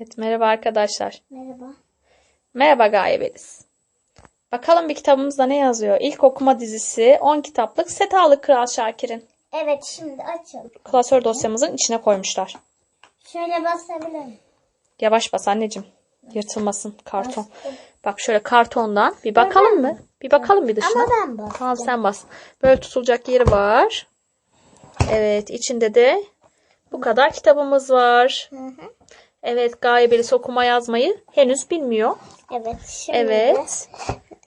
Evet merhaba arkadaşlar. Merhaba. Merhaba Gayebeliz. Bakalım bir kitabımızda ne yazıyor? İlk okuma dizisi 10 kitaplık set aldık Kral Şakir'in. Evet şimdi açalım. Klasör dosyamızın içine koymuşlar. Şöyle basabilirim. Yavaş bas anneciğim. Yırtılmasın karton. Bak şöyle kartondan bir bakalım mı? Bir bakalım bir dışına. Ama ben bas. Tamam sen bas. Böyle tutulacak yeri var. Evet içinde de bu kadar kitabımız var. Hı hı. Evet Gayebelis okuma yazmayı henüz bilmiyor. Evet şimdi Evet.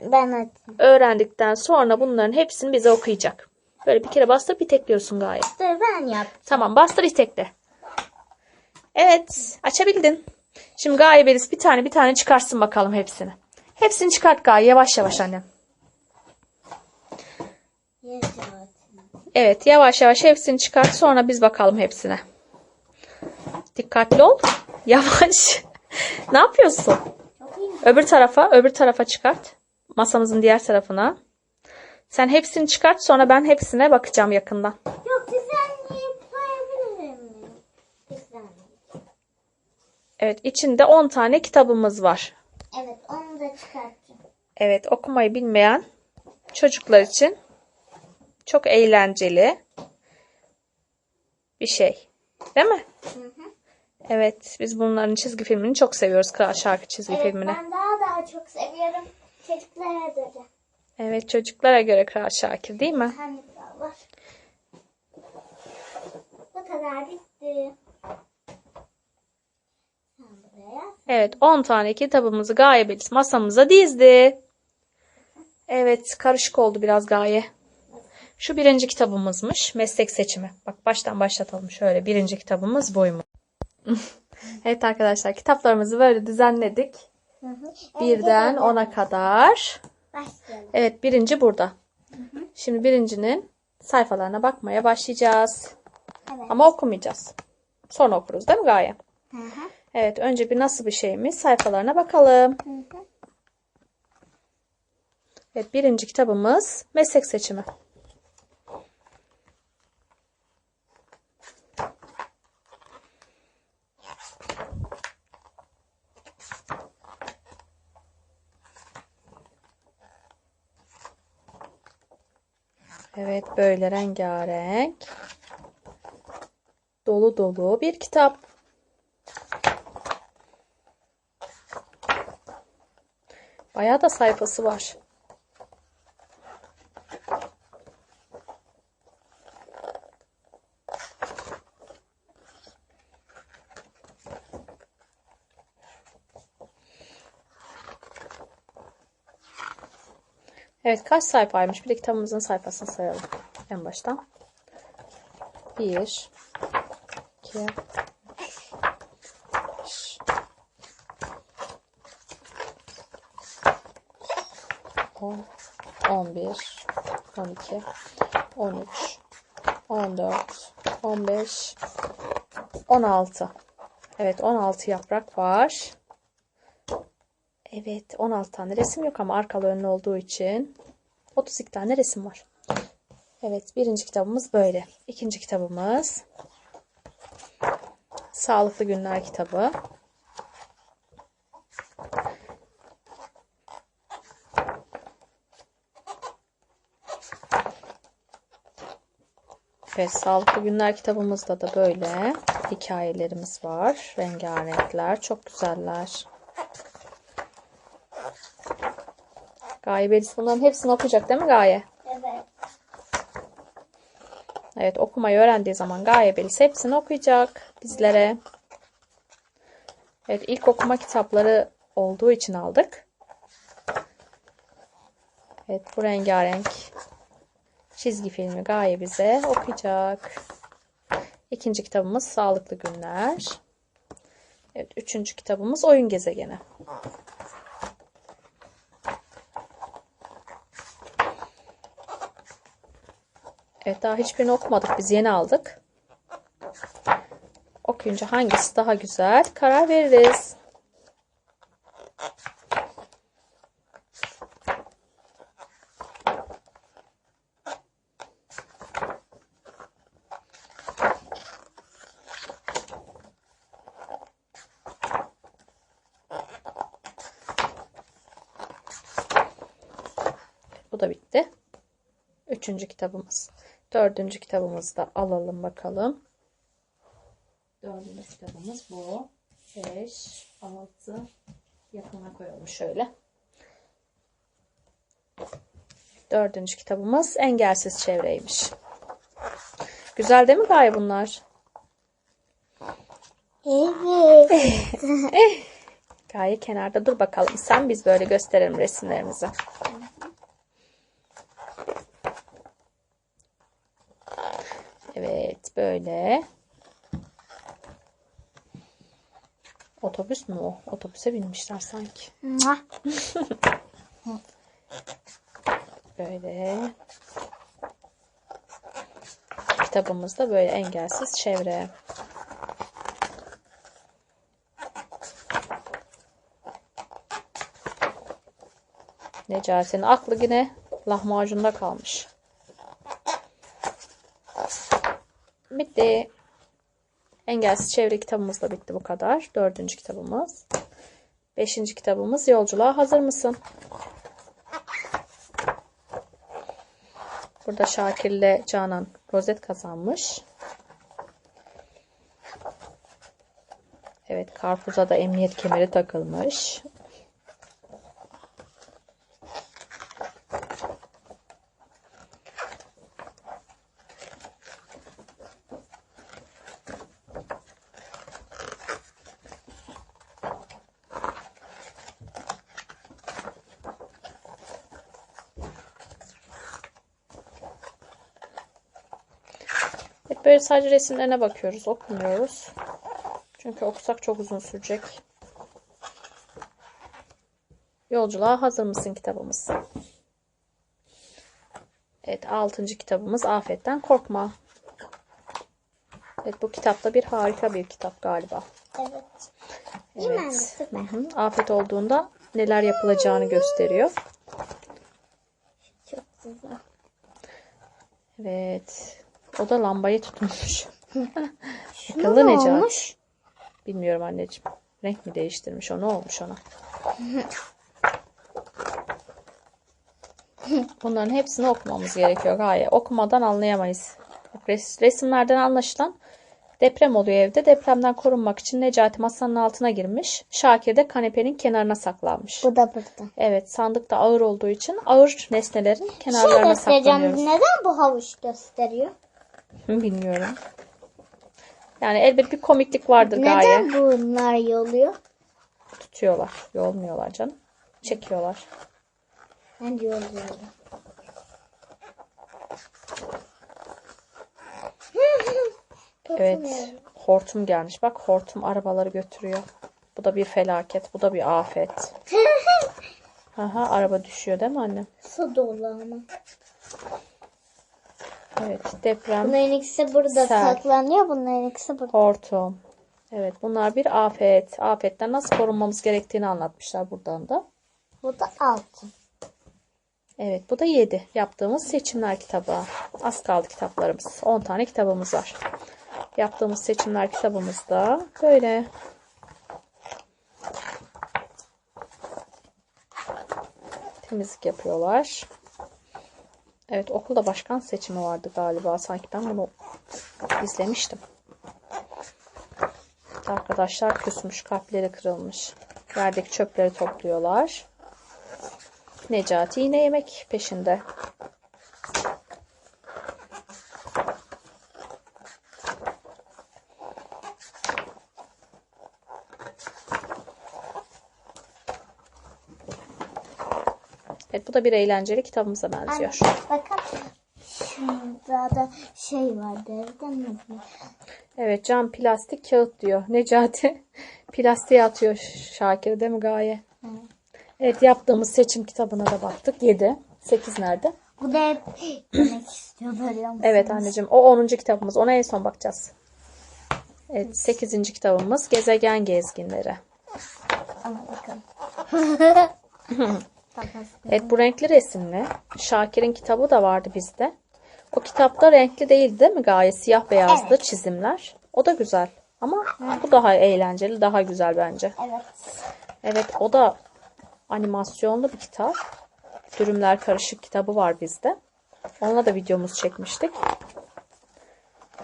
ben. Öğrendikten sonra bunların hepsini bize okuyacak. Böyle bir kere bastır bir tekliyorsun Gaye. Dur ben yap. Tamam bastır itekle. Evet açabildin. Şimdi Gaye Belis bir tane bir tane çıkarsın bakalım hepsini. Hepsini çıkart Gaye yavaş yavaş annem. Evet yavaş yavaş hepsini çıkart sonra biz bakalım hepsine. Dikkatli ol. Yavaş. ne yapıyorsun? Öbür tarafa öbür tarafa çıkart. Masamızın diğer tarafına. Sen hepsini çıkart sonra ben hepsine bakacağım yakından. Yok güzel koyabilir miyim? Güzel. Evet içinde 10 tane kitabımız var. Evet onu da çıkartacağım. Evet okumayı bilmeyen çocuklar için çok eğlenceli bir şey. Değil mi? Evet biz bunların çizgi filmini çok seviyoruz. Kral Şarkı çizgi Evet filmini. ben daha daha çok seviyorum. Çocuklara göre. Evet çocuklara göre Kral Şakir değil mi? Hani var. Bu kadar bitti. Evet 10 tane kitabımızı Gaye Belis masamıza dizdi. Evet karışık oldu biraz Gaye. Şu birinci kitabımızmış. Meslek seçimi. Bak baştan başlatalım şöyle. Birinci kitabımız buymuş. evet arkadaşlar kitaplarımızı böyle düzenledik. Hı hı. Birden ona kadar. Başlayalım. Evet birinci burada. Şimdi birincinin sayfalarına bakmaya başlayacağız. Evet. Ama okumayacağız. Sonra okuruz değil mi Gaye? Hı hı. Evet önce bir nasıl bir şeymiş sayfalarına bakalım. Hı hı. Evet birinci kitabımız meslek seçimi. Evet böyle rengarenk. Dolu dolu bir kitap. Bayağı da sayfası var. Evet kaç sayfaymış? Bir de kitabımızın sayfasını sayalım. En baştan. 1 2 3 10 11 12 13 14 15 16 Evet 16 yaprak var. Evet 16 tane resim yok ama arkalı önlü olduğu için 32 tane resim var. Evet birinci kitabımız böyle. İkinci kitabımız Sağlıklı Günler kitabı. Evet, Sağlıklı Günler kitabımızda da böyle hikayelerimiz var. Rengarenkler, çok güzeller. Gaye Belis bunların hepsini okuyacak değil mi Gaye? Evet. Evet okumayı öğrendiği zaman Gaye Belis hepsini okuyacak bizlere. Evet ilk okuma kitapları olduğu için aldık. Evet bu rengarenk çizgi filmi Gaye bize okuyacak. İkinci kitabımız Sağlıklı Günler. Evet üçüncü kitabımız Oyun Gezegeni. Evet daha hiçbirini okumadık. Biz yeni aldık. Okuyunca hangisi daha güzel karar veririz. da bitti. Üçüncü kitabımız. Dördüncü kitabımızı da alalım bakalım. Dördüncü kitabımız bu. Beş, altı. Yakına koyalım şöyle. Dördüncü kitabımız engelsiz çevreymiş. Güzel değil mi Gaye bunlar? Evet. Gaye kenarda dur bakalım. Sen biz böyle gösterelim resimlerimizi. Evet böyle. Otobüs mü o? Otobüse binmişler sanki. Böyle. Kitabımız da böyle engelsiz çevre. Necati'nin aklı yine lahmacunda kalmış. Bitti. Engelsiz çevre kitabımız da bitti bu kadar. Dördüncü kitabımız. Beşinci kitabımız Yolculuğa Hazır mısın? Burada Şakir'le Canan rozet kazanmış. Evet karpuza da emniyet kemeri takılmış. Böyle sadece resimlerine bakıyoruz, okumuyoruz. Çünkü okusak çok uzun sürecek. Yolculuğa hazır mısın kitabımız? Evet, altıncı kitabımız Afetten Korkma. Evet, bu kitap da bir harika bir kitap galiba. Evet. Evet. Hı hı. Afet olduğunda neler yapılacağını gösteriyor. Çok güzel. Evet. O da lambayı tutmuş. Akıllı ne olmuş? Bilmiyorum anneciğim. Renk mi değiştirmiş o? Ne olmuş ona? Bunların hepsini okumamız gerekiyor Gaye. Okumadan anlayamayız. Res- resimlerden anlaşılan deprem oluyor evde. Depremden korunmak için Necati masanın altına girmiş. Şakir de kanepenin kenarına saklanmış. Bu da burada. Evet sandık da ağır olduğu için ağır nesnelerin Şey kenarlarına göstereceğim. saklanıyoruz. Neden bu havuç gösteriyor? Bilmiyorum. Yani elbet bir komiklik vardır Gaye. Neden bunlar yoluyor? Tutuyorlar. Yolmuyorlar canım. Çekiyorlar. Ben de yolluyorum. Evet. Hortum gelmiş. Bak hortum arabaları götürüyor. Bu da bir felaket. Bu da bir afet. Aha araba düşüyor değil mi anne? Su dolu ama. Evet deprem. Bunların ikisi burada Sel. saklanıyor. Bunların ikisi burada. Hortum. Evet bunlar bir afet. Afetten nasıl korunmamız gerektiğini anlatmışlar buradan da. Bu da altın. Evet bu da 7. Yaptığımız seçimler kitabı. Az kaldı kitaplarımız. 10 tane kitabımız var. Yaptığımız seçimler kitabımızda böyle. Temizlik yapıyorlar. Evet okulda başkan seçimi vardı galiba. Sanki ben bunu izlemiştim. Arkadaşlar küsmüş, kalpleri kırılmış. Yerdeki çöpleri topluyorlar. Necati yine yemek peşinde. Evet bu da bir eğlenceli kitabımıza benziyor. Bakın. Şurada da şey var. Mi? Evet cam plastik kağıt diyor. Necati plastiğe atıyor Şakir değil mi Gaye? Evet yaptığımız seçim kitabına da baktık. 7. 8 nerede? Bu da hep yemek istiyor musun? Evet anneciğim o 10. kitabımız. Ona en son bakacağız. Evet 8. kitabımız Gezegen Gezginleri. Ama bakalım. Evet bu renkli resimli. Şakir'in kitabı da vardı bizde. O kitapta renkli değildi değil mi Gaye? Siyah beyazdı Evet. çizimler. O da güzel. Ama bu daha eğlenceli, daha güzel bence. Evet. Evet o da animasyonlu bir kitap. Dürümler Karışık kitabı var bizde. Onunla da videomuz çekmiştik.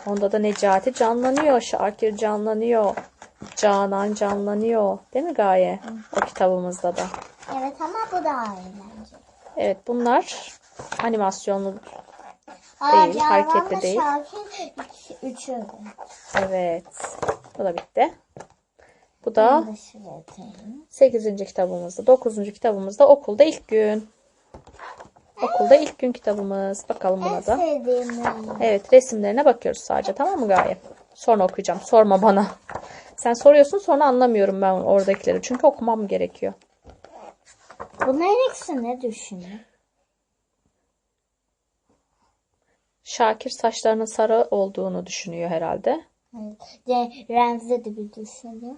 Onda da Necati canlanıyor, Şakir canlanıyor, Canan canlanıyor. Değil mi Gaye? O kitabımızda da. Evet ama bu daha eğlenceli. Evet bunlar animasyonlu. Aa, Değil, hareketli Canan ve değil. Üç, üçü. Evet. Bu da bitti. Bu da Bunu da şuraya atayım. 8. kitabımızda. 9. kitabımızda okulda ilk gün. Okulda ilk gün kitabımız. Bakalım buna da. Evet resimlerine bakıyoruz sadece tamam mı Gaye? Sonra okuyacağım. Sorma bana. Sen soruyorsun sonra anlamıyorum ben oradakileri. Çünkü okumam gerekiyor. Bunların ikisi ne düşünüyor? Şakir saçlarının sarı olduğunu düşünüyor herhalde. Evet. De, Remzi de bir düşünüyor.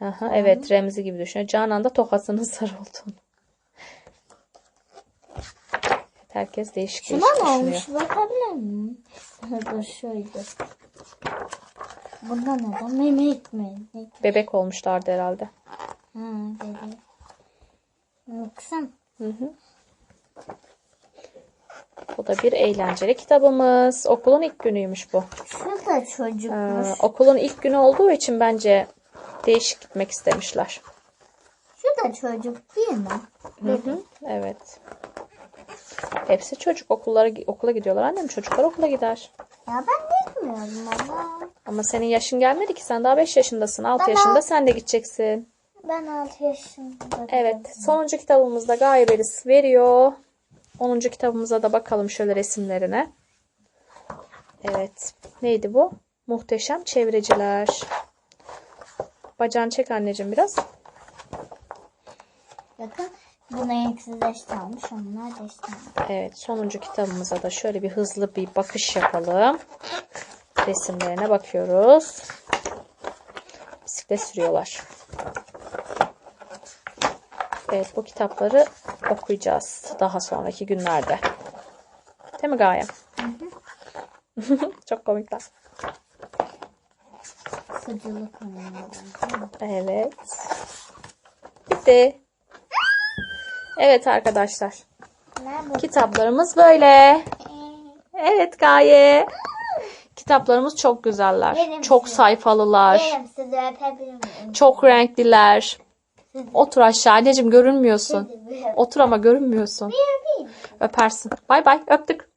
Aha, evet Remzi gibi düşünüyor. Canan da tokasının sarı olduğunu. Herkes değişik Şuna değişik ne düşünüyor. olmuş bakabilir miyim? Dur şöyle. Bunda neden? Mehmet mi? Ne? Bebek olmuşlardı herhalde. Ha. Baksana. Hı hı. Bu da bir eğlenceli kitabımız. Okulun ilk günüymüş bu. Şu da çocukmuş. Ee, okulun ilk günü olduğu için bence değişik gitmek istemişler. Şu da çocuk değil mi? Hı hı, Evet. Hepsi çocuk okullara okula gidiyorlar. Annem çocuklar okula gider. Ya ben bilmiyorum ama. Ama senin yaşın gelmedi ki. Sen daha 5 yaşındasın. 6 Tamam. yaşında sen de gideceksin. Ben 6 yaşında. Evet. Sonuncu kitabımızda Gaybelis veriyor. 10. kitabımıza da bakalım şöyle resimlerine. Evet. Neydi bu? Muhteşem çevreciler. Bacağını çek anneciğim biraz. Bakın buna eksiz eşit almış. Onlar almış. Evet, sonuncu kitabımıza da şöyle bir hızlı bir bakış yapalım. Resimlerine bakıyoruz. Bisiklet sürüyorlar. Evet, bu kitapları okuyacağız daha sonraki günlerde. Değil mi Gaye? Çok komikler. Sıcılık? Evet. Bitti. Evet arkadaşlar. Kitaplarımız böyle. Evet Gaye. Kitaplarımız çok güzeller. Benim Çok size. sayfalılar. Gelin sizi öpebilir miyim? Çok renkliler. Otur aşağı anneciğim görünmüyorsun. Otur ama görünmüyorsun. Öpersin. Bay bay öptük.